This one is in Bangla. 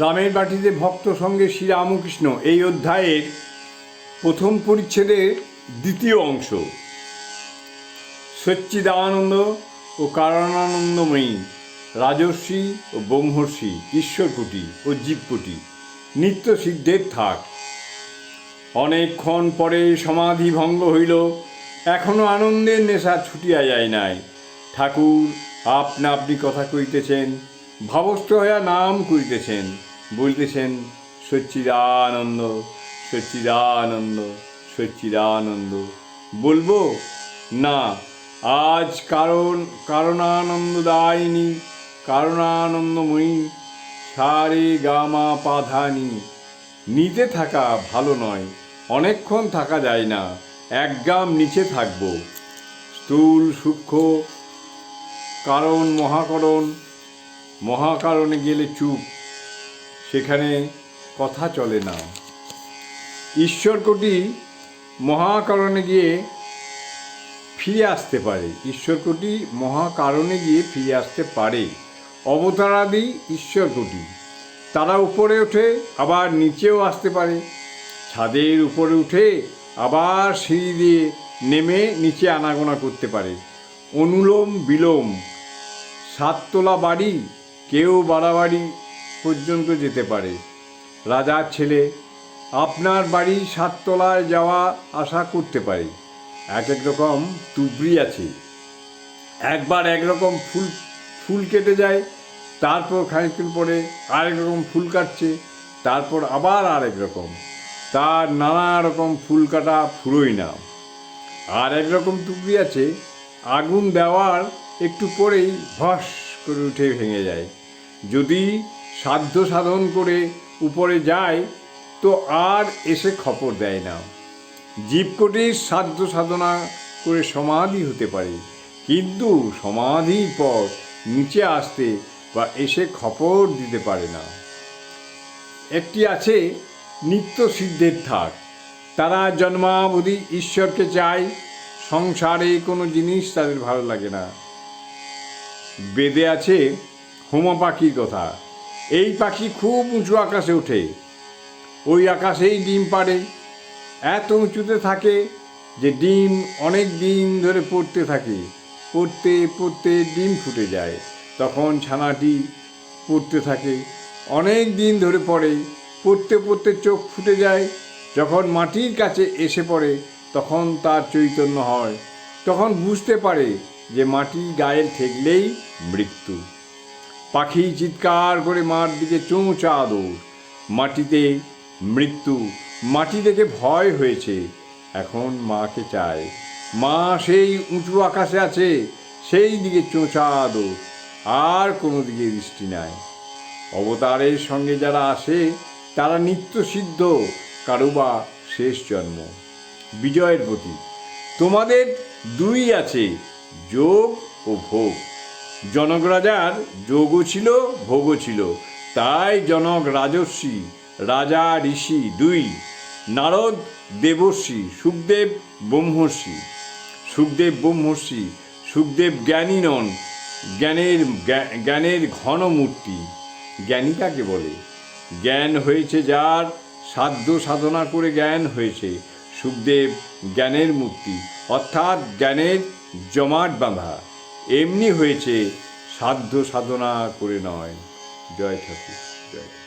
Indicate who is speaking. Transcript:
Speaker 1: রামের বাটিতে ভক্ত সঙ্গে শ্রীরামকৃষ্ণ এই অধ্যায়ের প্রথম পরিচ্ছেদের দ্বিতীয় অংশ। সচ্চিদানন্দ ও কারণানন্দময়ী, রাজর্ষি ও ব্রহ্মর্ষি, ঈশ্বরকুটি ও জীবকুটি, নিত্য সিদ্ধের থাক। অনেকক্ষণ পরে সমাধি ভঙ্গ হইল, এখনও আনন্দের নেশা ছুটিয়া যায় নাই। ঠাকুর, আপনা আপনি কথা কইতেছেন ভাবস্থ হইয়া নাম করিতেছেন, বলতেছেন, সচ্চিদানন্দ সচ্চিদানন্দ সচ্চিদানন্দ। বলব, না, আজ কারণ, কারণানন্দদায়িনী, কারণানন্দময়ী, সারে গামা পাধানি। নিতে থাকা ভালো নয়, অনেকক্ষণ থাকা যায় না, এক গাম নিচে থাকব। স্থূল সূক্ষ্ম কারণ মহাকরণ মহাকারণে গেলে চুপ, সেখানে কথা চলে না। ঈশ্বরকোটি মহাকারণে গিয়ে ফিরে আসতে পারে। ঈশ্বরকোটি মহাকারণে গিয়ে ফিরে আসতে পারে। অবতারাদি ঈশ্বরকোটি তারা উপরে ওঠে আবার নিচেও আসতে পারে। ছাদের উপরে উঠে আবার সিঁড়ি দিয়ে নেমে নিচে আনাগোনা করতে পারে। অনুলোম বিলোম সাততলা বাড়ি কেউ বাড়াবাড়ি পর্যন্ত যেতে পারে। রাজার ছেলে আপনার বাড়ি সাততলায় যাওয়া আশা করতে পারে। এক এক রকম তুবড়ি আছে। একবার একরকম ফুল ফুল কেটে যায়, তারপর খানিকক্ষণ পরে আরেক রকম ফুল কাটছে, তারপর আবার আরেক রকম। তার নানা রকম ফুল কাটা ফুরোই না। আর একরকম টুকরি আছে, আগুন দেওয়ার একটু পরেই ভস করে উঠে ভেঙে যায়। যদি সাধ্য সাধন করে উপরে যায়, তো আর এসে খপর দেয় না। জীবকটির সাধ্য সাধনা করে সমাধি হতে পারে, কিন্তু সমাধির পর নিচে আসতে বা এসে খপর দিতে পারে না। একটি আছে নিত্য সিদ্ধের থাক তারা জন্মাবধি ঈশ্বরকে চায়, সংসারে কোনো জিনিস তাদের ভালো লাগে না। বেদে আছে হোমা পাখির কথা। এই পাখি খুব উঁচু আকাশে ওঠে। ওই আকাশেই ডিম পাড়ে। এত উঁচুতে থাকে যে ডিম অনেক দিন ধরে পড়তে থাকে। পড়তে পড়তে ডিম ফুটে যায়। তখন ছানাটি পড়তে থাকে। অনেক দিন ধরে পড়ে। পড়তে পড়তে চোখ ফুটে যায়। যখন মাটির কাছে এসে পড়ে, তখন তার চৈতন্য হয়। তখন বুঝতে পারে যে মাটি গায়ে ঠেকলেই মৃত্যু। পাখি চিৎকার করে মার দিকে চোঁচা দৌড়। মাটিতে মৃত্যু, মাটি দেখে ভয় হয়েছে। এখন মাকে চায়, মা, সেই উঁচু আকাশে আছে, সেই দিকে চোঁচা দৌড়। আর কোনো দিকে দৃষ্টি নাই। অবতারের সঙ্গে যারা আসে, তারা নিত্য সিদ্ধ, কারুবা শেষ জন্ম। বিজয়ের প্রতি তোমাদের দুই আছে যোগ ও ভোগ। জনক রাজার যোগও ছিল, ভোগও ছিল। তাই জনক রাজর্ষি, রাজা ঋষি দুই, নারদ দেবর্ষি, সুখদেব ব্রহ্মর্ষি। সুখদেব ব্রহ্মর্ষি, সুখদেব জ্ঞানী নন, জ্ঞানের জ্ঞানের ঘন মূর্তি। জ্ঞানী কাকে বলে? জ্ঞান হয়েছে যার, সাধ্য সাধনা করে জ্ঞান হয়েছে। সুখদেব জ্ঞানের মূর্তি, অর্থাৎ জ্ঞানের জমাট বাঁধা এমনি হয়েছে সাধ্য সাধনা করে নয় জয় ঠাকুর জয়।